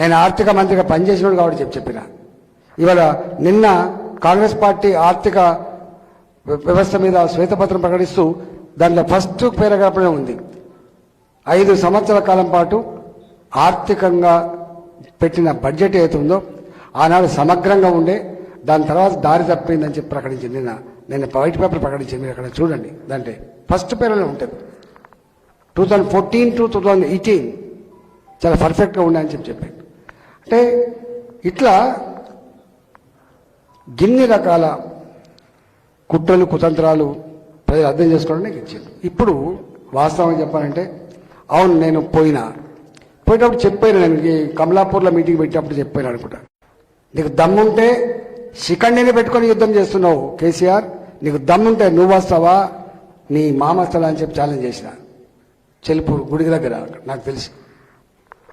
నేను ఆర్థిక మంత్రిగా పనిచేసినాడు కాబట్టి చెప్పి చెప్పిన. ఇవాళ నిన్న కాంగ్రెస్ పార్టీ ఆర్థిక వ్యవస్థ మీద శ్వేతపత్రం ప్రకటిస్తూ దాంట్లో ఫస్ట్ పేరాగ్రాఫ్లోనే ఉంది. ఐదు సంవత్సరాల కాలం పాటు ఆర్థికంగా పెట్టిన బడ్జెట్ ఏదైతే ఆనాడు సమగ్రంగా ఉండే దాని తర్వాత దారి తప్పిందని చెప్పి ప్రకటించింది నిన్న. నేను వైట్ పేపర్ ప్రకటించింది మీరు అక్కడ చూడండి. దాంట్లో ఫస్ట్ పేరులో ఉంటుంది. Two thousand fourteen to two thousand eighteen చాలా పర్ఫెక్ట్గా ఉన్నాయని చెప్పి చెప్పాను అంటే ఇట్లా గిన్ని రకాల కుట్రలు కుతంత్రాలు ప్రజలు అర్థం చేసుకోవడానికి ఇచ్చింది ఇప్పుడు వాస్తవం చెప్పాలంటే అవును నేను పోయినా. పోయేటప్పుడు చెప్పాను నేను ఈ కమలాపూర్లో మీటింగ్ పెట్టినప్పుడు చెప్పాను అనుకుంటా. నీకు దమ్ముంటే శిఖండిని పెట్టుకొని యుద్ధం చేస్తున్నావు కేసీఆర్. నీకు దమ్ముంటే నువ్వు వస్తావా? నీ మామ వస్తావా అని చెప్పి ఛాలెంజ్ చేసిన. చెలుపూరు గుడి దగ్గర నాకు తెలిసి.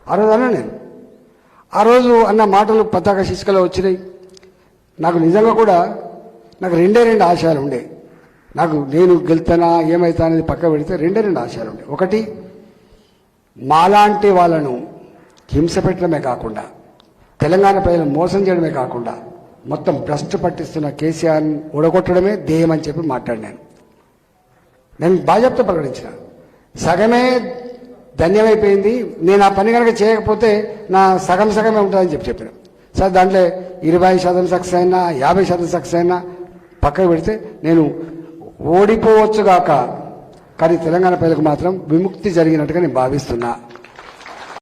ఆ రోజు అన్నా నేను. ఆ రోజు అన్న మాటలు పతాక శిష్కలో వచ్చినాయి. నాకు నిజంగా కూడా నాకు రెండే రెండు ఆశయాలు ఉండే. నాకు నేను గెలుతానా ఏమైతా అనేది పక్క పెడితే రెండే రెండు ఆశయాలు ఉండే. ఒకటి మాలాంటి వాళ్ళను హింస పెట్టడమే కాకుండా తెలంగాణ ప్రజలను మోసం చేయడమే కాకుండా మొత్తం భ్రష్టు పట్టిస్తున్న కేసీఆర్ని ఓడగొట్టడమే ధ్యేయం అని చెప్పి మాట్లాడినాను. నేను బాధ్యత ప్రకటించిన. సగమే ధన్యమైపోయింది. నేను ఆ పని కనుక చేయకపోతే నా సగం సగమే ఉంటుందని చెప్పి చెప్పాను. సార్ దాంట్లో ఇరవై శాతం సక్సెస్ అయినా యాభై శాతం సక్సెస్ అయినా పక్కకు పెడితే నేను ఓడిపోవచ్చుగాక కానీ తెలంగాణ ప్రజలకు మాత్రం విముక్తి జరిగినట్టుగా నేను భావిస్తున్నా.